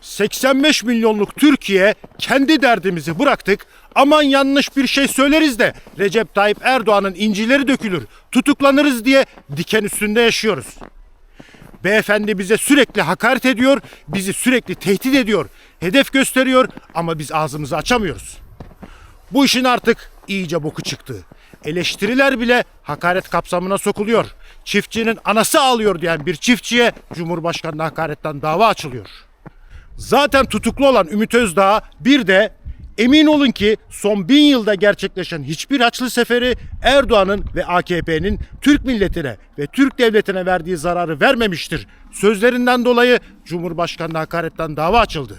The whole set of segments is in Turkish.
85 milyonluk Türkiye kendi derdimizi bıraktık. Aman yanlış bir şey söyleriz de Recep Tayyip Erdoğan'ın incileri dökülür, tutuklanırız diye diken üstünde yaşıyoruz. Beyefendi bize sürekli hakaret ediyor, bizi sürekli tehdit ediyor, hedef gösteriyor ama biz ağzımızı açamıyoruz. Bu işin artık iyice boku çıktı. Eleştiriler bile hakaret kapsamına sokuluyor. Çiftçinin anası ağlıyor diyen bir çiftçiye Cumhurbaşkanı'na hakaretten dava açılıyor. Zaten tutuklu olan Ümit Özdağ bir de emin olun ki son bin yılda gerçekleşen hiçbir Haçlı Seferi Erdoğan'ın ve AKP'nin Türk milletine ve Türk devletine verdiği zararı vermemiştir. Sözlerinden dolayı Cumhurbaşkanı'na hakaretten dava açıldı.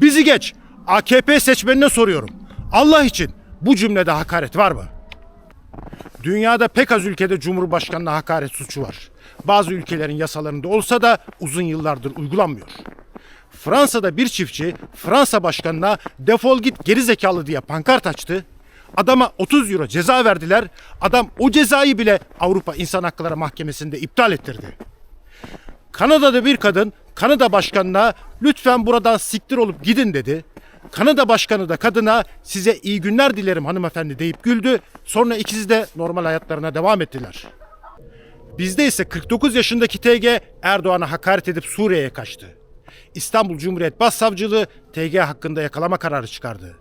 Bizi geç. AKP seçmenine soruyorum. Allah için bu cümlede hakaret var mı? Dünyada pek az ülkede Cumhurbaşkanı'na hakaret suçu var. Bazı ülkelerin yasalarında olsa da uzun yıllardır uygulanmıyor. Fransa'da bir çiftçi Fransa başkanına defol git geri zekalı diye pankart açtı. Adama 30 euro ceza verdiler. Adam o cezayı bile Avrupa İnsan Hakları Mahkemesi'nde iptal ettirdi. Kanada'da bir kadın Kanada başkanına lütfen buradan siktir olup gidin dedi. Kanada başkanı da kadına size iyi günler dilerim hanımefendi deyip güldü. Sonra ikisi de normal hayatlarına devam ettiler. Bizde ise 49 yaşındaki TG Erdoğan'a hakaret edip Suriye'ye kaçtı. İstanbul Cumhuriyet Başsavcılığı TG hakkında yakalama kararı çıkardı.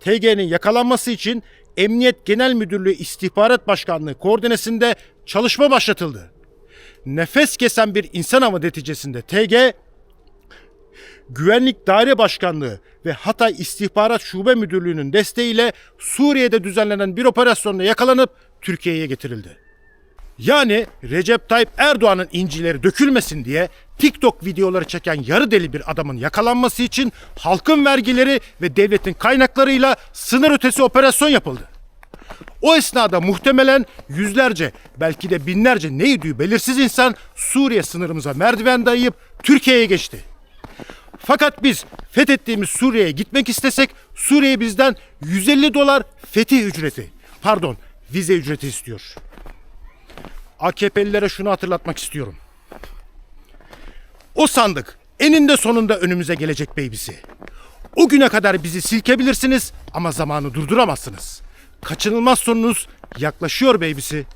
TG'nin yakalanması için Emniyet Genel Müdürlüğü İstihbarat Başkanlığı koordinesinde çalışma başlatıldı. Nefes kesen bir insan avı neticesinde TG Güvenlik Daire Başkanlığı ve Hatay İstihbarat Şube Müdürlüğü'nün desteğiyle Suriye'de düzenlenen bir operasyonla yakalanıp Türkiye'ye getirildi. Yani Recep Tayyip Erdoğan'ın incileri dökülmesin diye TikTok videoları çeken yarı deli bir adamın yakalanması için halkın vergileri ve devletin kaynaklarıyla sınır ötesi operasyon yapıldı. O esnada muhtemelen yüzlerce belki de binlerce neydi belirsiz insan Suriye sınırımıza merdiven dayayıp Türkiye'ye geçti. Fakat biz fethettiğimiz Suriye'ye gitmek istesek Suriye bizden 150 dolar fetih ücreti pardon vize ücreti istiyor. AKP'lilere şunu hatırlatmak istiyorum. O sandık eninde sonunda önümüze gelecek beybisi. O güne kadar bizi silkebilirsiniz ama zamanı durduramazsınız. Kaçınılmaz sonunuz yaklaşıyor beybisi.